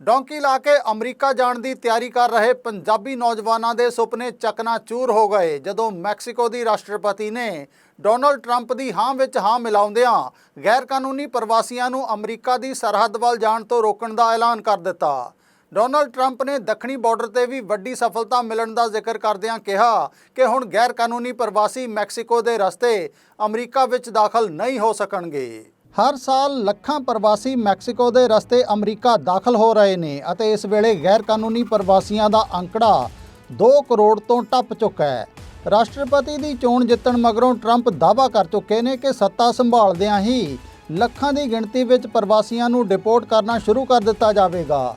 Donkey ਲਾ ਕੇ America ਜਾਣ ਦੀ ਤਿਆਰੀ ਕਰ ਰਹੇ ਪੰਜਾਬੀ ਨੌਜਵਾਨਾਂ ਦੇ ਸੁਪਨੇ ਚਕਨਾਚੂਰ ਹੋ ਗਏ। ਜਦੋਂ ਮੈਕਸੀਕੋ ਦੀ ਰਾਸ਼ਟਰਪਤੀ ਨੇ ਡੋਨਲਡ ਟਰੰਪ ਦੀ ਹਾਂ ਵਿੱਚ ਹਾਂ ਮਿਲਾਉਂਦਿਆਂ ਗੈਰ ਕਾਨੂੰਨੀ ਪ੍ਰਵਾਸੀਆਂ ਨੂੰ ਅਮਰੀਕਾ ਦੀ ਸਰਹੱਦ ਵੱਲ ਜਾਣ ਤੋਂ ਰੋਕਣ ਦਾ ਐਲਾਨ ਕਰ ਦਿੱਤਾ। ਡੋਨਲਡ ਟਰੰਪ ਨੇ ਦੱਖਣੀ ਬਾਰਡਰ ਤੇ ਵੀ ਵੱਡੀ ਸਫਲਤਾ ਮਿਲਣ ਦਾ ਜ਼ਿਕਰ ਕਰਦਿਆਂ ਕਿਹਾ ਕਿ ਹੁਣ ਗੈਰ ਕਾਨੂੰਨੀ ਪ੍ਰਵਾਸੀ ਮੈਕਸੀਕੋ ਦੇ ਰਸਤੇ ਅਮਰੀਕਾ ਵਿੱਚ ਦਾਖਲ ਨਹੀਂ ਹੋ ਸਕਣਗੇ। ਹਰ ਸਾਲ ਲੱਖਾਂ ਪ੍ਰਵਾਸੀ ਮੈਕਸੀਕੋ ਦੇ ਰਸਤੇ ਅਮਰੀਕਾ ਦਾਖਲ ਹੋ ਰਹੇ ਨੇ ਅਤੇ ਇਸ ਵੇਲੇ ਗੈਰ ਕਾਨੂੰਨੀ ਪ੍ਰਵਾਸੀਆਂ ਦਾ ਅੰਕੜਾ 2 ਕਰੋੜ ਤੋਂ ਟੱਪ ਚੁੱਕਾ ਹੈ। ਰਾਸ਼ਟਰਪਤੀ ਦੀ ਚੋਣ ਜਿੱਤਣ ਮਗਰੋਂ ਟਰੰਪ ਦਾਅਵਾ ਕਰ ਚੁੱਕੇ ਨੇ ਕਿ ਸੱਤਾ ਸੰਭਾਲਦਿਆਂ ਹੀ ਲੱਖਾਂ ਦੀ ਗਿਣਤੀ ਵਿੱਚ ਪ੍ਰਵਾਸੀਆਂ ਨੂੰ ਡਿਪੋਰਟ ਕਰਨਾ ਸ਼ੁਰੂ ਕਰ ਦਿੱਤਾ ਜਾਵੇਗਾ।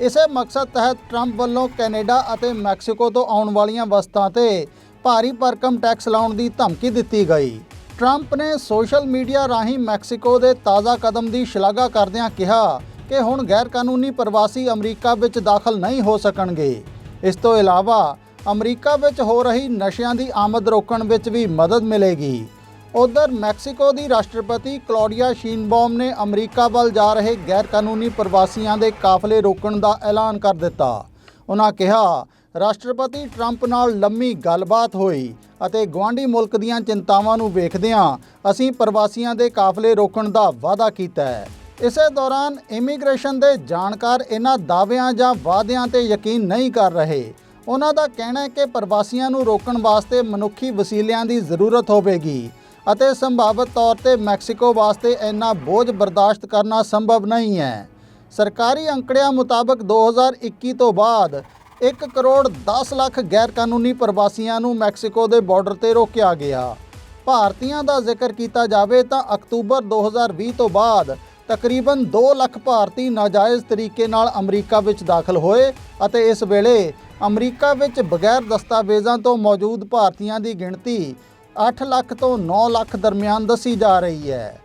ਇਸੇ ਮਕਸਦ ਤਹਿਤ ਟਰੰਪ ਵੱਲੋਂ ਕੈਨੇਡਾ ਅਤੇ ਮੈਕਸੀਕੋ ਤੋਂ ਆਉਣ ਵਾਲੀਆਂ ਵਸਤਾਂ ਤੇ ਭਾਰੀ ਭਰਕਮ ਟੈਕਸ ਲਾਉਣ ਦੀ ਧਮਕੀ ਦਿੱਤੀ ਗਈ। ਟਰੰਪ ਨੇ ਸੋਸ਼ਲ ਮੀਡੀਆ ਰਾਹੀਂ ਮੈਕਸੀਕੋ ਦੇ ਤਾਜ਼ਾ ਕਦਮ ਦੀ ਸ਼ਲਾਘਾ ਕਰਦਿਆਂ ਕਿਹਾ ਕਿ ਹੁਣ ਗੈਰ ਕਾਨੂੰਨੀ ਪ੍ਰਵਾਸੀ ਅਮਰੀਕਾ ਵਿੱਚ ਦਾਖਲ ਨਹੀਂ ਹੋ ਸਕਣਗੇ। ਇਸ ਤੋਂ ਇਲਾਵਾ ਅਮਰੀਕਾ ਵਿੱਚ ਹੋ ਰਹੀ ਨਸ਼ਿਆਂ ਦੀ ਆਮਦ ਰੋਕਣ ਵਿੱਚ ਵੀ ਮਦਦ ਮਿਲੇਗੀ। ਉਧਰ ਮੈਕਸੀਕੋ ਦੀ ਰਾਸ਼ਟਰਪਤੀ ਕਲੌਡੀਆ ਸ਼ੀਨਬੌਮ ਨੇ ਅਮਰੀਕਾ ਵੱਲ ਜਾ ਰਹੇ ਗੈਰ ਕਾਨੂੰਨੀ ਪ੍ਰਵਾਸੀਆਂ ਦੇ ਕਾਫਲੇ ਰੋਕਣ ਦਾ ਐਲਾਨ ਕਰ ਦਿੱਤਾ। ਉਹਨਾਂ ਕਿਹਾ ਰਾਸ਼ਟਰਪਤੀ ਟਰੰਪ ਨਾਲ ਲੰਮੀ ਗੱਲਬਾਤ ਹੋਈ ਅਤੇ ਗਵਾਂਢੀ ਮੁਲਕ ਦੀਆਂ ਚਿੰਤਾਵਾਂ ਨੂੰ ਵੇਖਦਿਆਂ ਅਸੀਂ ਪ੍ਰਵਾਸੀਆਂ ਦੇ ਕਾਫਲੇ ਰੋਕਣ ਦਾ ਵਾਅਦਾ ਕੀਤਾ ਹੈ। ਇਸੇ ਦੌਰਾਨ ਇਮੀਗ੍ਰੇਸ਼ਨ ਦੇ ਜਾਣਕਾਰ ਇਹਨਾਂ ਦਾਅਵਿਆਂ ਜਾਂ ਵਾਅਦਿਆਂ ਤੇ ਯਕੀਨ ਨਹੀਂ ਕਰ ਰਹੇ। ਉਹਨਾਂ ਦਾ ਕਹਿਣਾ ਹੈ ਕਿ ਪ੍ਰਵਾਸੀਆਂ ਨੂੰ ਰੋਕਣ ਵਾਸਤੇ ਮਨੁੱਖੀ ਵਸੀਲਿਆਂ ਦੀ ਜ਼ਰੂਰਤ ਹੋਵੇਗੀ ਅਤੇ ਸੰਭਾਵਿਤ ਤੌਰ ਤੇ ਮੈਕਸੀਕੋ ਵਾਸਤੇ ਇੰਨਾ ਬੋਝ ਬਰਦਾਸ਼ਤ ਕਰਨਾ ਸੰਭਵ ਨਹੀਂ ਹੈ। ਸਰਕਾਰੀ ਅੰਕੜਿਆਂ ਮੁਤਾਬਕ 2021 ਤੋਂ ਬਾਅਦ 1 ਕਰੋੜ 10 ਲੱਖ ਗੈਰ ਕਾਨੂੰਨੀ ਪ੍ਰਵਾਸੀਆਂ ਨੂੰ ਮੈਕਸੀਕੋ ਦੇ ਬਾਰਡਰ ਤੇ ਰੋਕਿਆ ਗਿਆ। ਭਾਰਤੀਆਂ ਦਾ ਜ਼ਿਕਰ ਕੀਤਾ ਜਾਵੇ ਤਾਂ ਅਕਤੂਬਰ 2020 ਤੋਂ ਬਾਅਦ ਤਕਰੀਬਨ 2 ਲੱਖ ਭਾਰਤੀ ਨਾਜਾਇਜ਼ ਤਰੀਕੇ ਨਾਲ ਅਮਰੀਕਾ ਵਿੱਚ ਦਾਖਲ ਹੋਏ ਅਤੇ ਇਸ ਵੇਲੇ ਅਮਰੀਕਾ ਵਿੱਚ ਬਗੈਰ ਦਸਤਾਵੇਜ਼ਾਂ ਤੋਂ ਮੌਜੂਦ ਭਾਰਤੀਆਂ ਦੀ ਗਿਣਤੀ 8 ਲੱਖ ਤੋਂ 9 ਲੱਖ ਦਰਮਿਆਨ ਦੱਸੀ ਜਾ ਰਹੀ ਹੈ।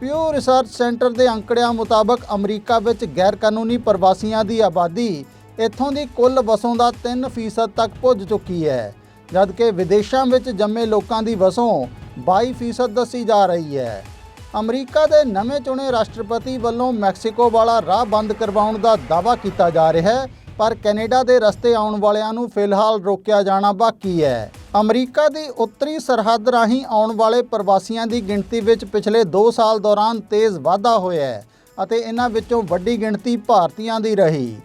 ਪਿਊ ਰਿਸਰਚ ਸੈਂਟਰ ਦੇ ਅੰਕੜਿਆਂ ਮੁਤਾਬਕ ਅਮਰੀਕਾ ਵਿੱਚ ਗੈਰ ਕਾਨੂੰਨੀ ਪ੍ਰਵਾਸੀਆਂ ਦੀ ਆਬਾਦੀ ਇੱਥੋਂ ਦੀ ਕੁੱਲ ਵਸੋਂ ਦਾ 3% ਤੱਕ ਪੁੱਜ ਚੁੱਕੀ ਹੈ, ਜਦਕਿ ਵਿਦੇਸ਼ਾਂ ਵਿੱਚ ਜੰਮੇ ਲੋਕਾਂ ਦੀ ਵਸੋਂ 22% ਦੱਸੀ ਜਾ ਰਹੀ ਹੈ। ਅਮਰੀਕਾ ਦੇ ਨਵੇਂ ਚੁਣੇ ਰਾਸ਼ਟਰਪਤੀ ਵੱਲੋਂ ਮੈਕਸੀਕੋ ਵਾਲਾ ਰਾਹ ਬੰਦ ਕਰਵਾਉਣ ਦਾ ਦਾਅਵਾ ਕੀਤਾ ਜਾ ਰਿਹਾ ਹੈ, ਪਰ ਕੈਨੇਡਾ ਦੇ ਰਸਤੇ ਆਉਣ ਵਾਲਿਆਂ ਨੂੰ ਫਿਲਹਾਲ ਰੋਕਿਆ ਜਾਣਾ ਬਾਕੀ ਹੈ। ਅਮਰੀਕਾ ਦੀ ਉੱਤਰੀ ਸਰਹੱਦ ਰਾਹੀਂ ਆਉਣ ਵਾਲੇ ਪ੍ਰਵਾਸੀਆਂ ਦੀ ਗਿਣਤੀ ਵਿੱਚ ਪਿਛਲੇ 2 ਸਾਲ ਦੌਰਾਨ ਤੇਜ਼ ਵਾਧਾ ਹੋਇਆ ਹੈ ਅਤੇ ਇਹਨਾਂ ਵਿੱਚੋਂ ਵੱਡੀ ਗਿਣਤੀ ਭਾਰਤੀਆਂ ਦੀ ਰਹੀ।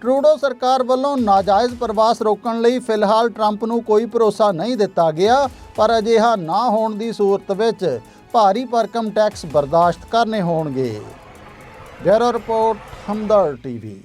ਟਰੂਡੋ ਸਰਕਾਰ ਵੱਲੋਂ ਨਾਜਾਇਜ਼ ਪ੍ਰਵਾਸ ਰੋਕਣ ਲਈ ਫਿਲਹਾਲ ਟਰੰਪ ਨੂੰ ਕੋਈ ਭਰੋਸਾ ਨਹੀਂ ਦਿੱਤਾ ਗਿਆ, ਪਰ ਅਜਿਹਾ ਨਾ ਹੋਣ ਦੀ ਸੂਰਤ ਵਿੱਚ ਭਾਰੀ ਭਰਕਮ ਟੈਕਸ ਬਰਦਾਸ਼ਤ ਕਰਨੇ ਹੋਣਗੇ। Bureau report Hamdard TV.